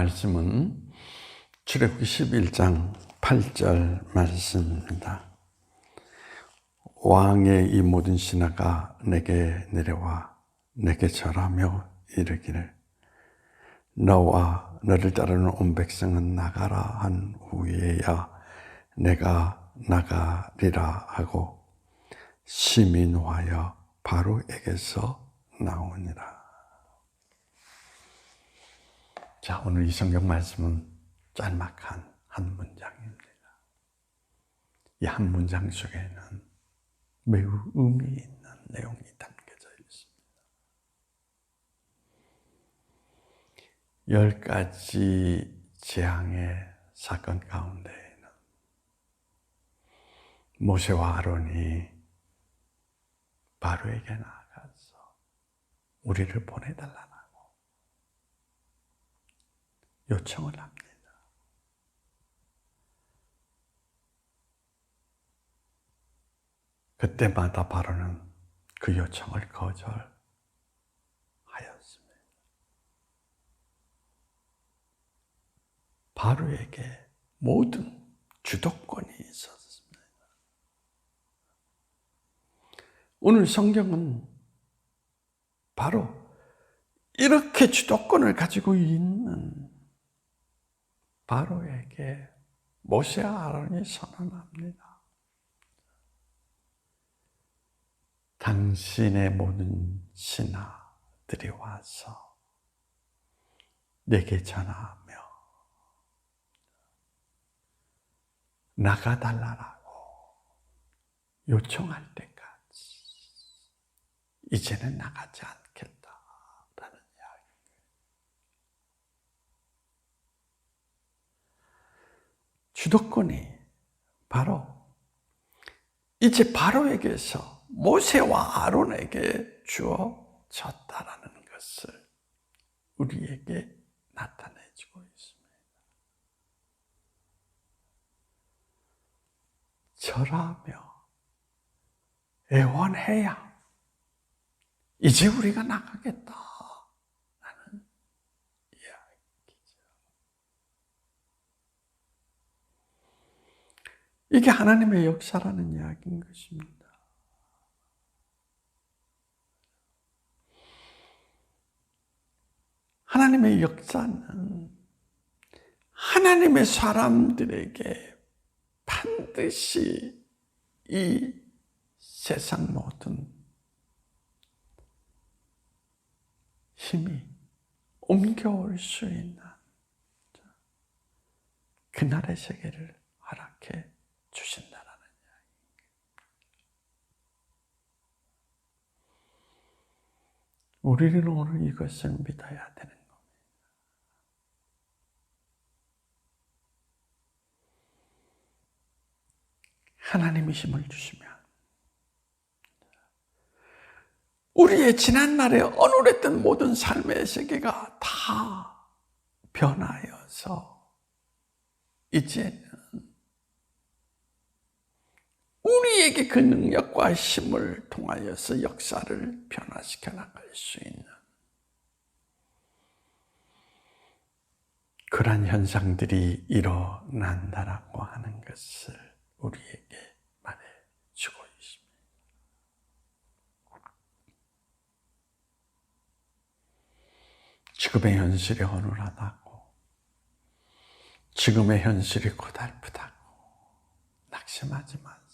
말씀은 출애굽기 11장 8절 말씀입니다. 왕의 이 모든 신하가 내게 내려와 내게 절하며 이르기를 너와 너를 따르는 온 백성은 나가라 한 후에야 내가 나가리라 하고 노하여 바로에게서 나오니라. 자, 오늘 이 성경 말씀은 짤막한 한 문장입니다. 이 한 문장 속에는 매우 의미 있는 내용이 담겨져 있습니다. 열 가지 재앙의 사건 가운데에는 모세와 아론이 바로에게 나아가서 우리를 보내달라고 요청을 합니다. 그때마다 바로는 그 요청을 거절하였습니다. 바로에게 모든 주도권이 있었습니다. 오늘 성경은 바로 이렇게 주도권을 가지고 있는 바로에게 모세와 아론이 선언합니다. 당신의 모든 신하들이 와서 내게 전하며 나가달라고 요청할 때까지 이제는 나가지 않겠다라는 이야기. 주도권이 바로 이제 바로에게서 모세와 아론에게 주어졌다라는 것을 우리에게 나타내주고 있습니다. 절하며 애원해야 이제 우리가 나가겠다. 라는 이야기죠. 이게 하나님의 역사라는 이야기인 것입니다. 하나님의 역사는 하나님의 사람들에게 반드시 이 세상 모든 힘이 옮겨올 수 있는 그날의 세계를 허락해 주신다라는 이야기. 우리는 오늘 이것을 믿어야 되는 겁니다. 하나님이 힘을 주시면 우리의 지난날에 어눌했던 모든 삶의 세계가 다 변하여서 이제는 우리에게 그 능력과 힘을 통하여서 역사를 변화시켜 나갈 수 있는 그러한 현상들이 일어난다라고 하는 것을 우리에게 말해주고 있습니다. 지금의 현실이 어눌하다고, 지금의 현실이 고달프다고 낙심하지 마세요.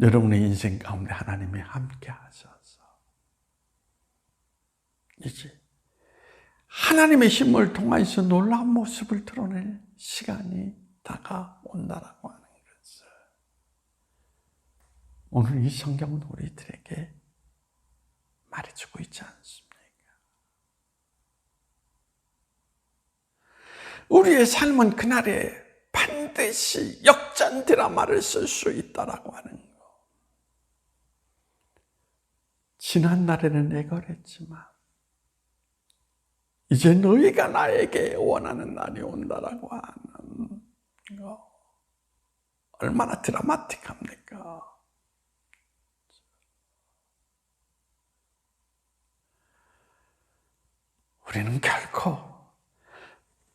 여러분의 인생 가운데 하나님이 함께 하셔서 이제 하나님의 힘을 통해서 놀라운 모습을 드러낼 시간이 다가온다라고 하는 것을 오늘 이 성경은 우리들에게 말해주고 있지 않습니까? 우리의 삶은 그날에 반드시 역전 드라마를 쓸 수 있다라고 하는 지난 날에는 애걸했지만 이제 너희가 나에게 원하는 날이 온다라고 하는 거 얼마나 드라마틱합니까? 우리는 결코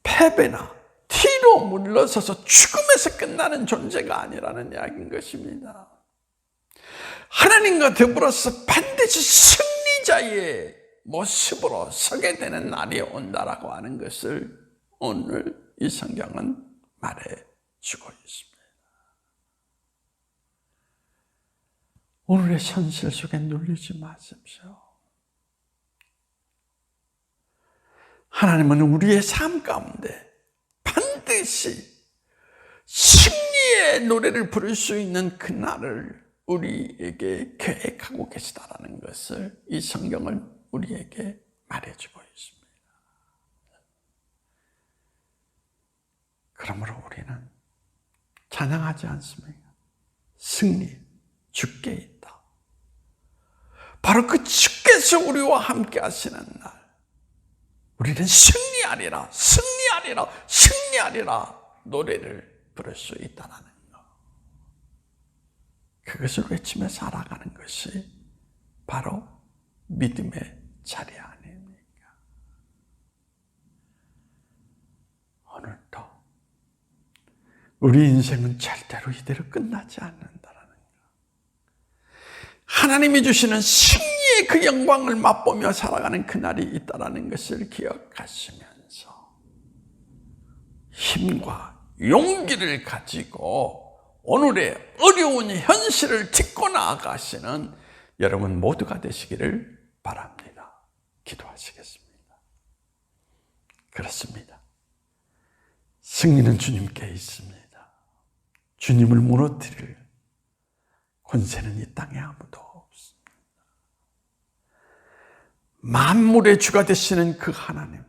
패배나 티로 물러서서 죽음에서 끝나는 존재가 아니라는 이야기인 것입니다. 하나님과 더불어서 반드시 승리자의 모습으로 서게 되는 날이 온다라고 하는 것을 오늘 이 성경은 말해 주고 있습니다. 오늘의 현실 속에 눌리지 마십시오. 하나님은 우리의 삶 가운데 반드시 승리의 노래를 부를 수 있는 그날을 우리에게 계획하고 계시다라는 것을 이 성경은 우리에게 말해주고 있습니다. 그러므로 우리는 찬양하지 않습니까? 승리, 주께 있다. 바로 그 주께서 우리와 함께 하시는 날, 우리는 승리하리라, 승리하리라, 승리하리라 노래를 부를 수 있다는 것. 그것을 외치며 살아가는 것이 바로 믿음의 자리 아닙니까? 오늘도 우리 인생은 절대로 이대로 끝나지 않는다라는 것. 하나님이 주시는 승리의 그 영광을 맛보며 살아가는 그날이 있다라는 것을 기억하시면서 힘과 용기를 가지고 오늘의 어려운 현실을 딛고 나아가시는 여러분 모두가 되시기를 바랍니다. 기도하시겠습니다. 그렇습니다. 승리는 주님께 있습니다. 주님을 무너뜨릴 권세는 이 땅에 아무도 없습니다. 만물의 주가 되시는 그 하나님,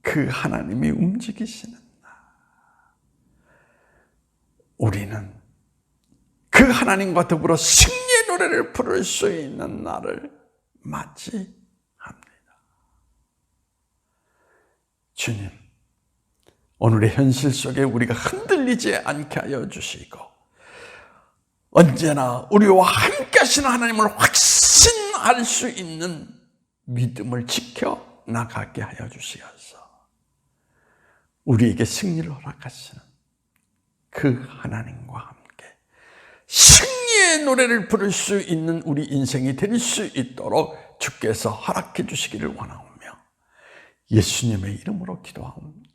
그 하나님이 움직이시는 날, 우리는 그 하나님과 더불어 승리의 노래를 부를 수 있는 날을 맞이합니다. 주님, 오늘의 현실 속에 우리가 흔들리지 않게 하여 주시고, 언제나 우리와 함께 하시는 하나님을 확신할 수 있는 믿음을 지켜 나가게 하여 주시어서, 우리에게 승리를 허락하시는 그 하나님과 함께 승리의 노래를 부를 수 있는 우리 인생이 될 수 있도록 주께서 허락해 주시기를 원하오며 예수님의 이름으로 기도하옵니다.